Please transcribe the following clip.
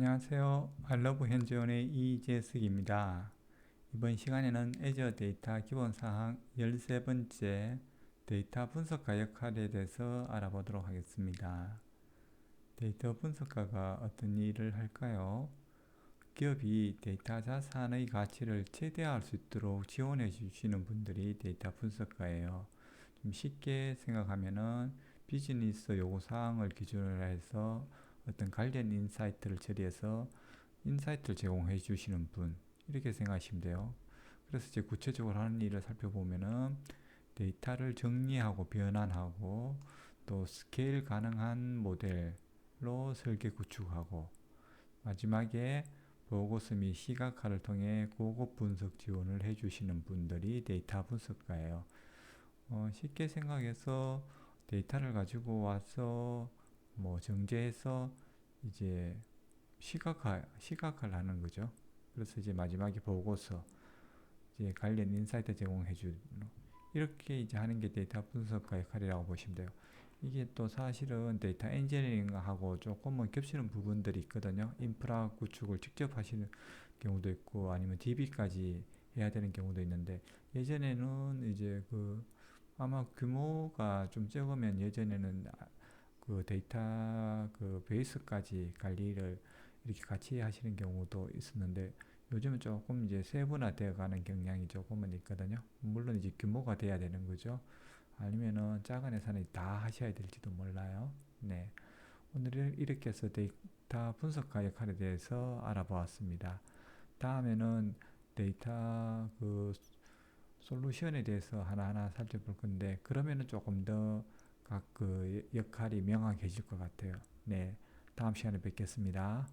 안녕하세요. 알러브 현지원의 이재석입니다. 이번 시간에는 애저 데이터 기본사항 13번째 데이터 분석가 역할에 대해서 알아보도록 하겠습니다. 데이터 분석가가 어떤 일을 할까요? 기업이 데이터 자산의 가치를 최대화할 수 있도록 지원해 주시는 분들이 데이터 분석가예요. 좀 쉽게 생각하면은 비즈니스 요구사항을 기준으로 해서 어떤 관련 인사이트를 처리해서 인사이트를 제공해 주시는 분 이렇게 생각하시면 돼요. 그래서 이제 구체적으로 하는 일을 살펴보면은 데이터를 정리하고 변환하고 또 스케일 가능한 모델로 설계 구축하고 마지막에 보고서 및 시각화를 통해 고급 분석 지원을 해주시는 분들이 데이터 분석가예요. 어, 쉽게 생각해서 데이터를 가지고 와서 뭐 정제해서 이제 시각화 시각화를 하는 거죠. 그래서 이제 마지막에 보고서 이제 관련 인사이트 제공해 주는 이렇게 이제 하는 게 데이터 분석가 역할이라고 보시면 돼요. 이게 또 사실은 데이터 엔지니어링하고 조금은 겹치는 부분들이 있거든요. 인프라 구축을 직접 하시는 경우도 있고 아니면 DB까지 해야 되는 경우도 있는데 예전에는 이제 그 아마 규모가 좀 적으면 예전에는 그 데이터 그 베이스까지 관리를 이렇게 같이 하시는 경우도 있었는데 요즘은 조금 이제 세분화되어 가는 경향이 조금은 있거든요. 물론 이제 규모가 돼야 되는 거죠. 아니면은 작은 회사는 다 하셔야 될지도 몰라요. 네. 오늘은 이렇게 해서 데이터 분석가 역할에 대해서 알아보았습니다. 다음에는 데이터 그 솔루션에 대해서 하나하나 살펴볼 건데 그러면은 조금 더 각 그 역할이 명확해질 것 같아요. 네. 다음 시간에 뵙겠습니다.